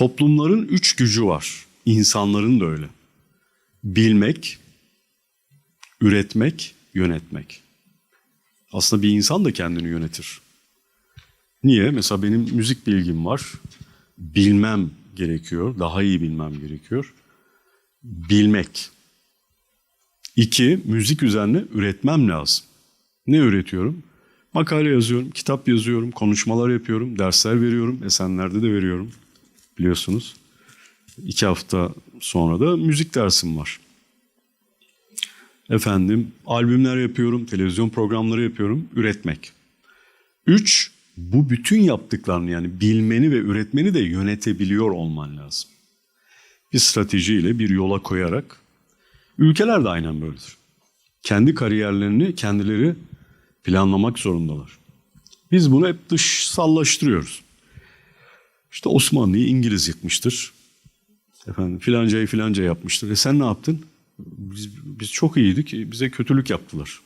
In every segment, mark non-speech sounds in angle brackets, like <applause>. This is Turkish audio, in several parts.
Toplumların üç gücü var. İnsanların da öyle. Bilmek, üretmek, yönetmek. Aslında bir insan da kendini yönetir. Niye? Mesela benim müzik bilgim var. Bilmem gerekiyor. Daha iyi bilmem gerekiyor. Bilmek. İki, müzik üzerine üretmem lazım. Ne üretiyorum? Makale yazıyorum, kitap yazıyorum, konuşmalar yapıyorum, dersler veriyorum. Esenler'de de veriyorum biliyorsunuz. İki hafta sonra da müzik dersim var. Efendim albümler yapıyorum, televizyon programları yapıyorum, üretmek. Üç, bu bütün yaptıklarını yani bilmeni ve üretmeni de yönetebiliyor olman lazım. Bir stratejiyle bir yola koyarak ülkeler de aynen böyledir. Kendi kariyerlerini kendileri planlamak zorundalar. Biz bunu hep dışsallaştırıyoruz. İşte Osmanlı'yı İngiliz yıkmıştır. Efendim filancayı filanca yapmıştır. E sen ne yaptın? Biz, biz çok iyiydik. Bize kötülük yaptılar.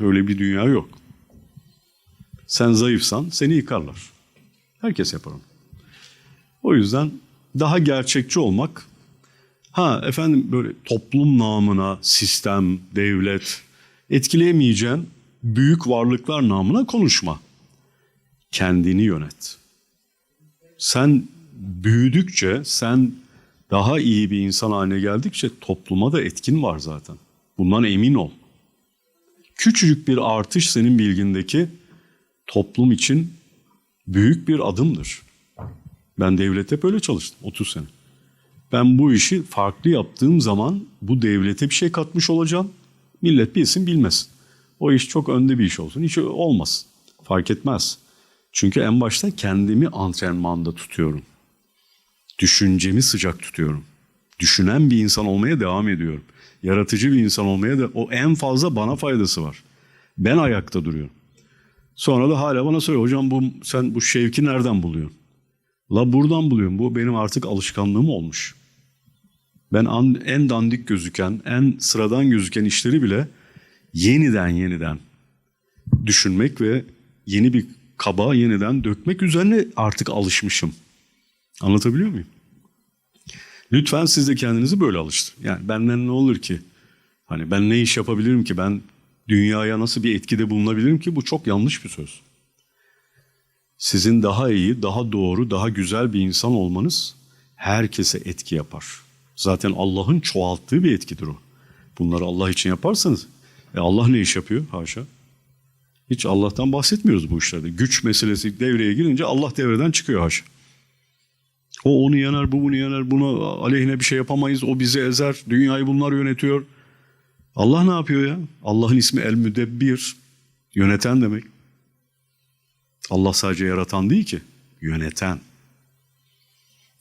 Öyle bir dünya yok. Sen zayıfsan seni yıkarlar. Herkes yapar onu. O yüzden daha gerçekçi olmak, ha efendim böyle toplum namına, sistem, devlet, etkileyemeyeceğin büyük varlıklar namına konuşma. Kendini yönet. Sen büyüdükçe, sen daha iyi bir insan haline geldikçe topluma da etkin var zaten. Bundan emin ol. Küçücük bir artış senin bilgindeki toplum için büyük bir adımdır. Ben devlete böyle çalıştım 30 sene. Ben bu işi farklı yaptığım zaman bu devlete bir şey katmış olacağım. Millet bilsin bilmesin. O iş çok önde bir iş olsun. Hiç olmasın. Fark etmez. Çünkü en başta kendimi antrenmanda tutuyorum. Düşüncemi sıcak tutuyorum. Düşünen bir insan olmaya devam ediyorum. Yaratıcı bir insan olmaya da o en fazla bana faydası var. Ben ayakta duruyorum. Sonra da hala bana soruyor hocam bu sen bu şevki nereden buluyorsun? La buradan buluyorum. Bu benim artık alışkanlığım olmuş. Ben en dandik gözüken, en sıradan gözüken işleri bile yeniden yeniden düşünmek ve yeni bir kaba yeniden dökmek üzerine artık alışmışım. Anlatabiliyor muyum? Lütfen siz de kendinizi böyle alıştırın. Yani benden ne olur ki? Hani ben ne iş yapabilirim ki? Ben dünyaya nasıl bir etkide bulunabilirim ki? Bu çok yanlış bir söz. Sizin daha iyi, daha doğru, daha güzel bir insan olmanız herkese etki yapar. Zaten Allah'ın çoğalttığı bir etkidir o. Bunları Allah için yaparsanız, e Allah ne iş yapıyor? Haşa. Hiç Allah'tan bahsetmiyoruz bu işlerde. Güç meselesi devreye girince Allah devreden çıkıyor haşa. O onu yanar, bu bunu yanar, buna aleyhine bir şey yapamayız, o bizi ezer, dünyayı bunlar yönetiyor. Allah ne yapıyor ya? Allah'ın ismi El Müdebbir, yöneten demek. Allah sadece yaratan değil ki, yöneten.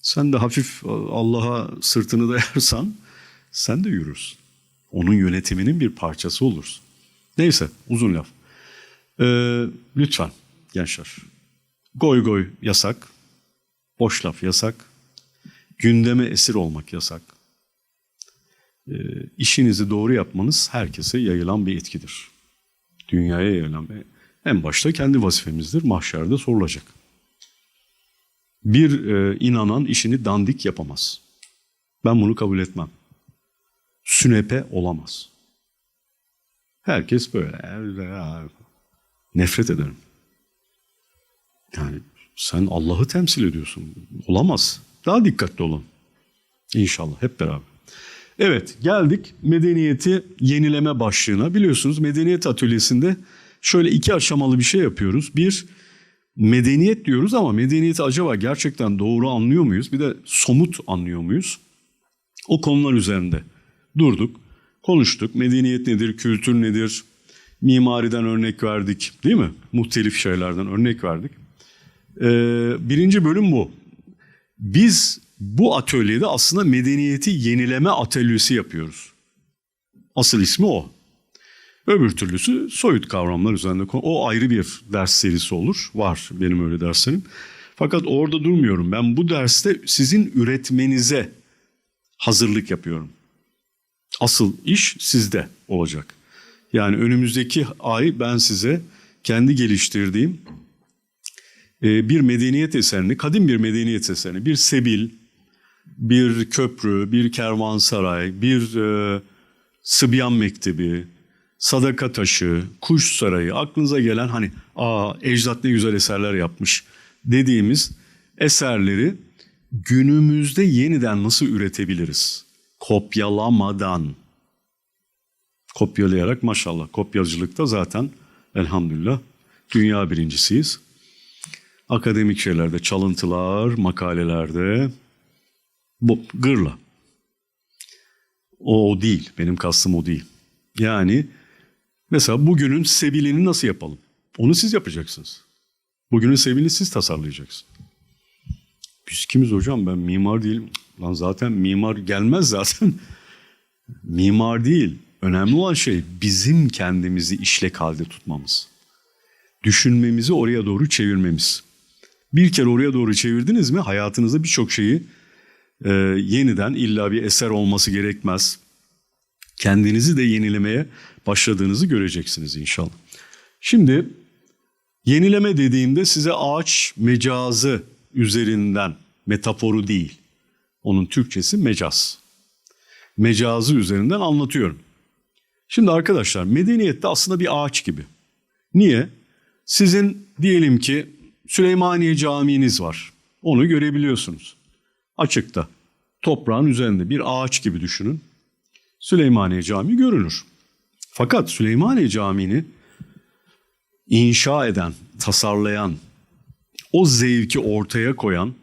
Sen de hafif Allah'a sırtını dayarsan sen de yürürsün. Onun yönetiminin bir parçası olursun. Neyse uzun laf. Ee, lütfen gençler. Goy goy yasak. Boş laf yasak. Gündeme esir olmak yasak. Ee, işinizi doğru yapmanız herkese yayılan bir etkidir. Dünyaya yayılan bir en başta kendi vazifemizdir. Mahşerde sorulacak. Bir e, inanan işini dandik yapamaz. Ben bunu kabul etmem. Sünepe olamaz. Herkes böyle. Nefret ederim. Yani sen Allah'ı temsil ediyorsun. Olamaz. Daha dikkatli olun. İnşallah hep beraber. Evet geldik medeniyeti yenileme başlığına. Biliyorsunuz medeniyet atölyesinde şöyle iki aşamalı bir şey yapıyoruz. Bir medeniyet diyoruz ama medeniyeti acaba gerçekten doğru anlıyor muyuz? Bir de somut anlıyor muyuz? O konular üzerinde durduk, konuştuk. Medeniyet nedir, kültür nedir? Mimariden örnek verdik değil mi? Muhtelif şeylerden örnek verdik. Ee, birinci bölüm bu. Biz bu atölyede aslında medeniyeti yenileme atölyesi yapıyoruz. Asıl ismi o. Öbür türlüsü soyut kavramlar üzerinde. O ayrı bir ders serisi olur. Var benim öyle derslerim. Fakat orada durmuyorum. Ben bu derste sizin üretmenize hazırlık yapıyorum. Asıl iş sizde olacak. Yani önümüzdeki ay ben size kendi geliştirdiğim e, bir medeniyet eserini, kadim bir medeniyet eserini, bir sebil, bir köprü, bir kervansaray, bir e, Sıbyan Mektebi, Sadaka Taşı, Kuş Sarayı, aklınıza gelen hani aa ecdat ne güzel eserler yapmış dediğimiz eserleri günümüzde yeniden nasıl üretebiliriz? Kopyalamadan. Kopyalayarak maşallah kopyacılıkta zaten elhamdülillah dünya birincisiyiz. Akademik şeylerde çalıntılar, makalelerde bu gırla. O, o değil. Benim kastım o değil. Yani mesela bugünün sebilini nasıl yapalım? Onu siz yapacaksınız. Bugünün sebilini siz tasarlayacaksınız. Biz kimiz hocam ben mimar değilim. Lan zaten mimar gelmez zaten. <laughs> mimar değil. Önemli olan şey bizim kendimizi işlek halde tutmamız. Düşünmemizi oraya doğru çevirmemiz. Bir kere oraya doğru çevirdiniz mi hayatınızda birçok şeyi e, yeniden illa bir eser olması gerekmez. Kendinizi de yenilemeye başladığınızı göreceksiniz inşallah. Şimdi yenileme dediğimde size ağaç mecazı üzerinden metaforu değil. Onun Türkçesi mecaz. Mecazı üzerinden anlatıyorum. Şimdi arkadaşlar medeniyette aslında bir ağaç gibi. Niye? Sizin diyelim ki Süleymaniye Camii'niz var. Onu görebiliyorsunuz. Açıkta. Toprağın üzerinde bir ağaç gibi düşünün. Süleymaniye Camii görünür. Fakat Süleymaniye Camii'ni inşa eden, tasarlayan, o zevki ortaya koyan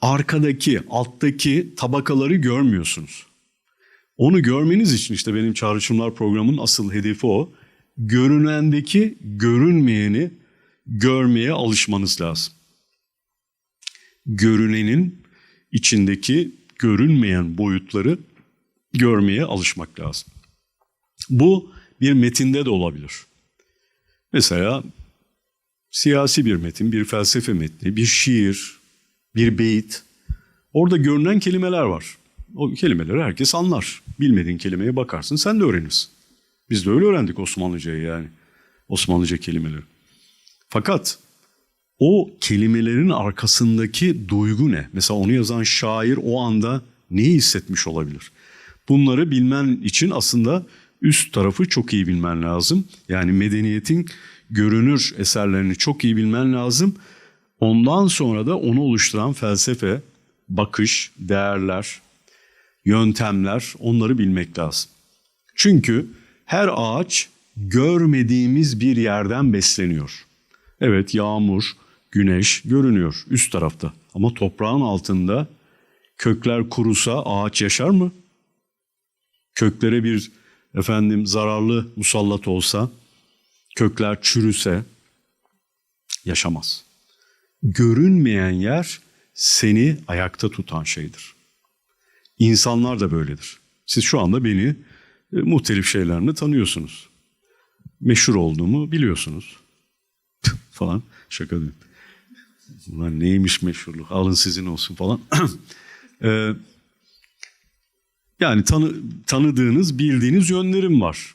arkadaki, alttaki tabakaları görmüyorsunuz. Onu görmeniz için işte benim çağrışımlar programının asıl hedefi o. Görünendeki görünmeyeni görmeye alışmanız lazım. Görünenin içindeki görünmeyen boyutları görmeye alışmak lazım. Bu bir metinde de olabilir. Mesela siyasi bir metin, bir felsefe metni, bir şiir, bir beyit. Orada görünen kelimeler var. O kelimeleri herkes anlar. Bilmediğin kelimeye bakarsın sen de öğrenirsin. Biz de öyle öğrendik Osmanlıcayı yani. Osmanlıca kelimeleri. Fakat o kelimelerin arkasındaki duygu ne? Mesela onu yazan şair o anda neyi hissetmiş olabilir? Bunları bilmen için aslında üst tarafı çok iyi bilmen lazım. Yani medeniyetin görünür eserlerini çok iyi bilmen lazım. Ondan sonra da onu oluşturan felsefe, bakış, değerler, yöntemler onları bilmek lazım. Çünkü her ağaç görmediğimiz bir yerden besleniyor. Evet yağmur, güneş görünüyor üst tarafta ama toprağın altında kökler kurusa ağaç yaşar mı? Köklere bir efendim zararlı musallat olsa, kökler çürüse yaşamaz. Görünmeyen yer seni ayakta tutan şeydir. İnsanlar da böyledir. Siz şu anda beni e, muhtelif şeylerini tanıyorsunuz. Meşhur olduğumu biliyorsunuz. <laughs> falan şaka değil. Ulan neymiş meşhurluk alın sizin olsun falan. ee, <clears throat> yani tanı, tanıdığınız bildiğiniz yönlerim var.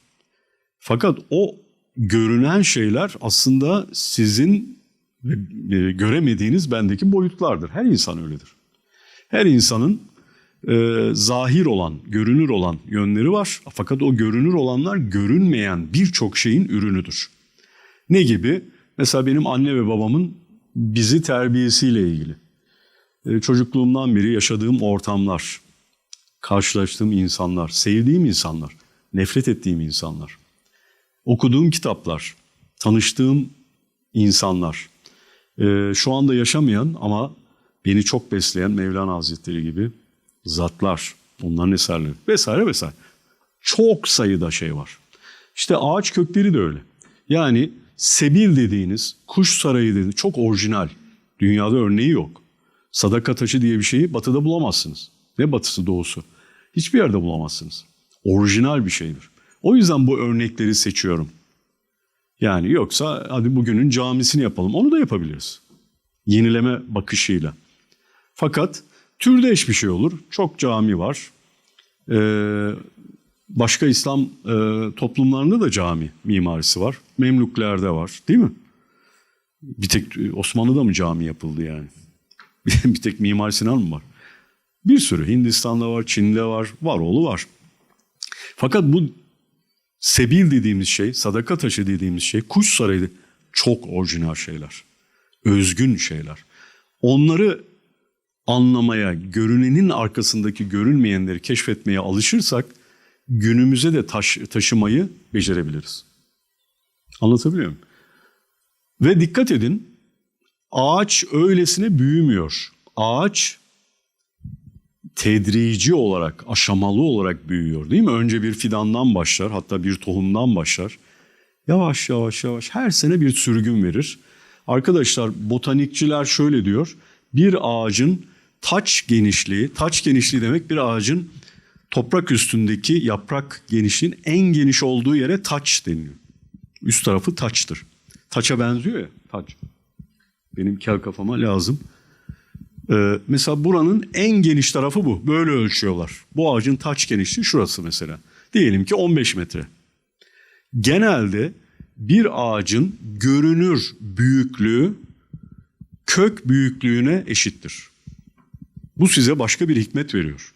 Fakat o görünen şeyler aslında sizin e, göremediğiniz bendeki boyutlardır. Her insan öyledir. Her insanın e, zahir olan, görünür olan yönleri var. Fakat o görünür olanlar görünmeyen birçok şeyin ürünüdür. Ne gibi? Mesela benim anne ve babamın bizi terbiyesiyle ilgili. E, çocukluğumdan beri yaşadığım ortamlar, karşılaştığım insanlar, sevdiğim insanlar, nefret ettiğim insanlar, okuduğum kitaplar, tanıştığım insanlar, e, şu anda yaşamayan ama beni çok besleyen Mevlana Hazretleri gibi zatlar, onların eserleri vesaire vesaire. Çok sayıda şey var. İşte ağaç kökleri de öyle. Yani sebil dediğiniz, kuş sarayı dediğiniz çok orijinal. Dünyada örneği yok. Sadaka taşı diye bir şeyi batıda bulamazsınız. Ne batısı doğusu. Hiçbir yerde bulamazsınız. Orijinal bir şeydir. O yüzden bu örnekleri seçiyorum. Yani yoksa hadi bugünün camisini yapalım. Onu da yapabiliriz. Yenileme bakışıyla. Fakat türdeş bir şey olur. Çok cami var. Ee, başka İslam e, toplumlarında da cami mimarisi var. Memlüklerde var değil mi? Bir tek Osmanlı'da mı cami yapıldı yani? <laughs> bir tek Mimar Sinan mı var? Bir sürü Hindistan'da var, Çin'de var, var oğlu var. Fakat bu sebil dediğimiz şey, sadaka taşı dediğimiz şey, kuş sarayı çok orijinal şeyler. Özgün şeyler. Onları anlamaya, görünenin arkasındaki görünmeyenleri keşfetmeye alışırsak günümüze de taş, taşımayı becerebiliriz. Anlatabiliyor muyum? Ve dikkat edin, ağaç öylesine büyümüyor. Ağaç tedrici olarak, aşamalı olarak büyüyor değil mi? Önce bir fidandan başlar, hatta bir tohumdan başlar. Yavaş yavaş yavaş her sene bir sürgün verir. Arkadaşlar botanikçiler şöyle diyor. Bir ağacın taç genişliği, taç genişliği demek bir ağacın toprak üstündeki yaprak genişliğin en geniş olduğu yere taç deniliyor. Üst tarafı taçtır. Taça benziyor ya taç. Benim kel kafama lazım. Ee, mesela buranın en geniş tarafı bu. Böyle ölçüyorlar. Bu ağacın taç genişliği şurası mesela. Diyelim ki 15 metre. Genelde bir ağacın görünür büyüklüğü kök büyüklüğüne eşittir. Bu size başka bir hikmet veriyor.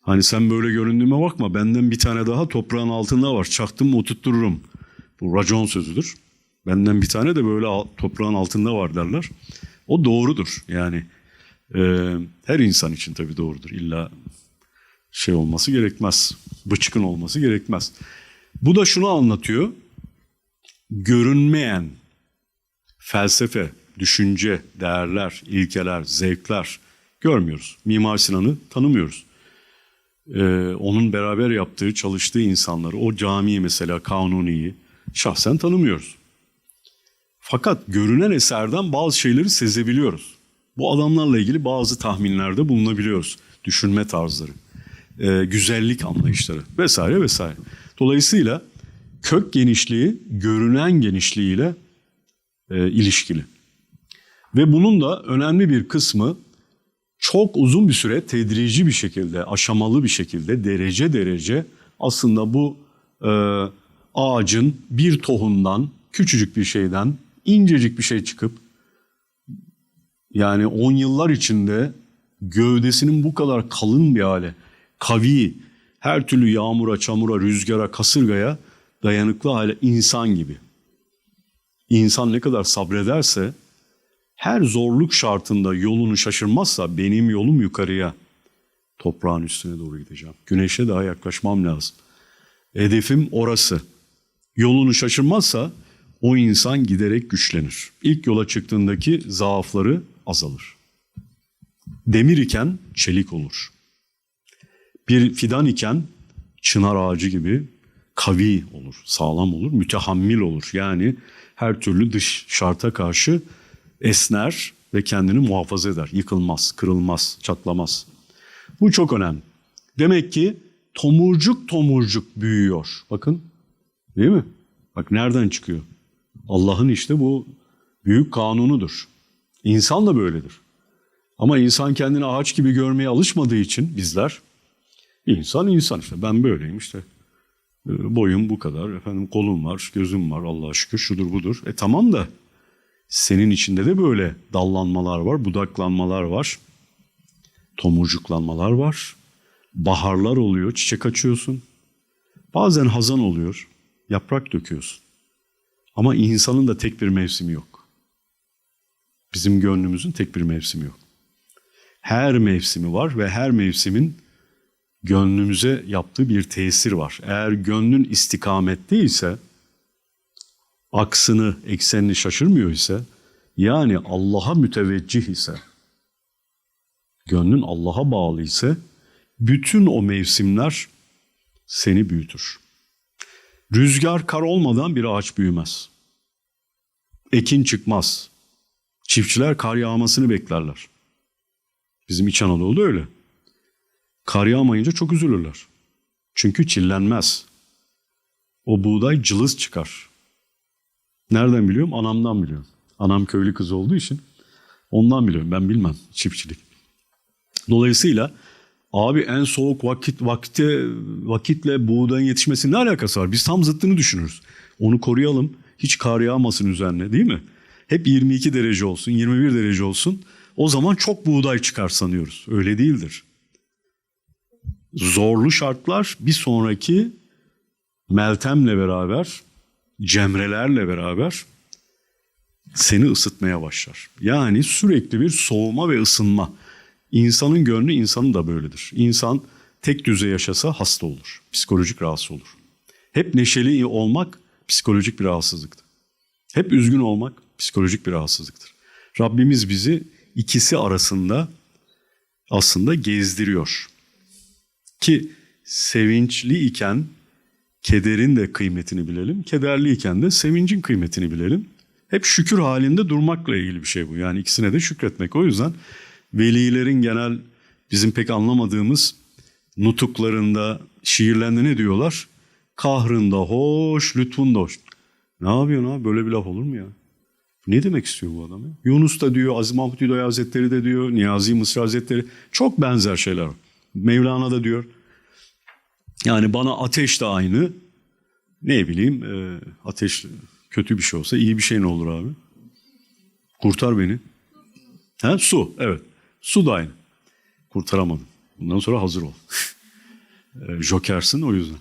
Hani sen böyle göründüğüme bakma benden bir tane daha toprağın altında var. Çaktım mı oturttururum. Bu racon sözüdür. Benden bir tane de böyle toprağın altında var derler. O doğrudur. Yani e, her insan için tabii doğrudur. İlla şey olması gerekmez. Bıçkın olması gerekmez. Bu da şunu anlatıyor. Görünmeyen felsefe, düşünce, değerler, ilkeler, zevkler görmüyoruz. Mimar Sinan'ı tanımıyoruz. Ee, onun beraber yaptığı, çalıştığı insanları, o camiyi mesela Kanuni'yi şahsen tanımıyoruz. Fakat görünen eserden bazı şeyleri sezebiliyoruz. Bu adamlarla ilgili bazı tahminlerde bulunabiliyoruz. Düşünme tarzları, e, güzellik anlayışları vesaire vesaire. Dolayısıyla kök genişliği görünen genişliğiyle e, ilişkili. Ve bunun da önemli bir kısmı çok uzun bir süre tedrici bir şekilde, aşamalı bir şekilde, derece derece aslında bu e, ağacın bir tohumdan, küçücük bir şeyden incecik bir şey çıkıp yani on yıllar içinde gövdesinin bu kadar kalın bir hale, kavi, her türlü yağmura, çamura, rüzgara, kasırgaya dayanıklı hale insan gibi. İnsan ne kadar sabrederse her zorluk şartında yolunu şaşırmazsa benim yolum yukarıya, toprağın üstüne doğru gideceğim. Güneşe daha yaklaşmam lazım. Hedefim orası. Yolunu şaşırmazsa o insan giderek güçlenir. İlk yola çıktığındaki zaafları azalır. Demir iken çelik olur. Bir fidan iken çınar ağacı gibi kavi olur, sağlam olur, mütehammil olur. Yani her türlü dış şarta karşı esner ve kendini muhafaza eder. Yıkılmaz, kırılmaz, çatlamaz. Bu çok önemli. Demek ki tomurcuk tomurcuk büyüyor. Bakın değil mi? Bak nereden çıkıyor? Allah'ın işte bu büyük kanunudur. İnsan da böyledir. Ama insan kendini ağaç gibi görmeye alışmadığı için bizler insan insan işte ben böyleyim işte e, boyum bu kadar efendim kolum var gözüm var Allah'a şükür şudur budur. E tamam da senin içinde de böyle dallanmalar var budaklanmalar var tomurcuklanmalar var baharlar oluyor çiçek açıyorsun bazen hazan oluyor yaprak döküyorsun. Ama insanın da tek bir mevsimi yok. Bizim gönlümüzün tek bir mevsimi yok. Her mevsimi var ve her mevsimin gönlümüze yaptığı bir tesir var. Eğer gönlün istikamette ise, aksını, eksenini şaşırmıyor ise, yani Allah'a müteveccih ise, gönlün Allah'a bağlı ise, bütün o mevsimler seni büyütür. Rüzgar kar olmadan bir ağaç büyümez. Ekin çıkmaz. Çiftçiler kar yağmasını beklerler. Bizim İç Anadolu'da öyle. Kar yağmayınca çok üzülürler. Çünkü çillenmez. O buğday cılız çıkar. Nereden biliyorum? Anamdan biliyorum. Anam köylü kız olduğu için ondan biliyorum. Ben bilmem çiftçilik. Dolayısıyla Abi en soğuk vakit vakti vakitle buğdayın yetişmesi ne alakası var? Biz tam zıttını düşünürüz. Onu koruyalım. Hiç kar yağmasın üzerine değil mi? hep 22 derece olsun, 21 derece olsun. O zaman çok buğday çıkar sanıyoruz. Öyle değildir. Zorlu şartlar bir sonraki Meltem'le beraber, cemrelerle beraber seni ısıtmaya başlar. Yani sürekli bir soğuma ve ısınma. İnsanın gönlü insanın da böyledir. İnsan tek düze yaşasa hasta olur. Psikolojik rahatsız olur. Hep neşeli olmak psikolojik bir rahatsızlıktır. Hep üzgün olmak psikolojik bir rahatsızlıktır. Rabbimiz bizi ikisi arasında aslında gezdiriyor. Ki sevinçli iken kederin de kıymetini bilelim. Kederliyken de sevincin kıymetini bilelim. Hep şükür halinde durmakla ilgili bir şey bu. Yani ikisine de şükretmek. O yüzden velilerin genel bizim pek anlamadığımız nutuklarında, şiirlerinde ne diyorlar? Kahrında hoş, lütfunda hoş. Ne yapıyorsun abi? Böyle bir laf olur mu ya? Ne demek istiyor bu adam? Yunus da diyor, Aziz Mahmut Hüdayi Hazretleri de diyor, Niyazi Mısır Hazretleri. Çok benzer şeyler. Mevlana da diyor. Yani bana ateş de aynı. Ne bileyim e, ateş kötü bir şey olsa iyi bir şey ne olur abi? Kurtar beni. Ha, su evet. Su da aynı. Kurtaramadım. Bundan sonra hazır ol. <laughs> E, Jokersin o yüzden.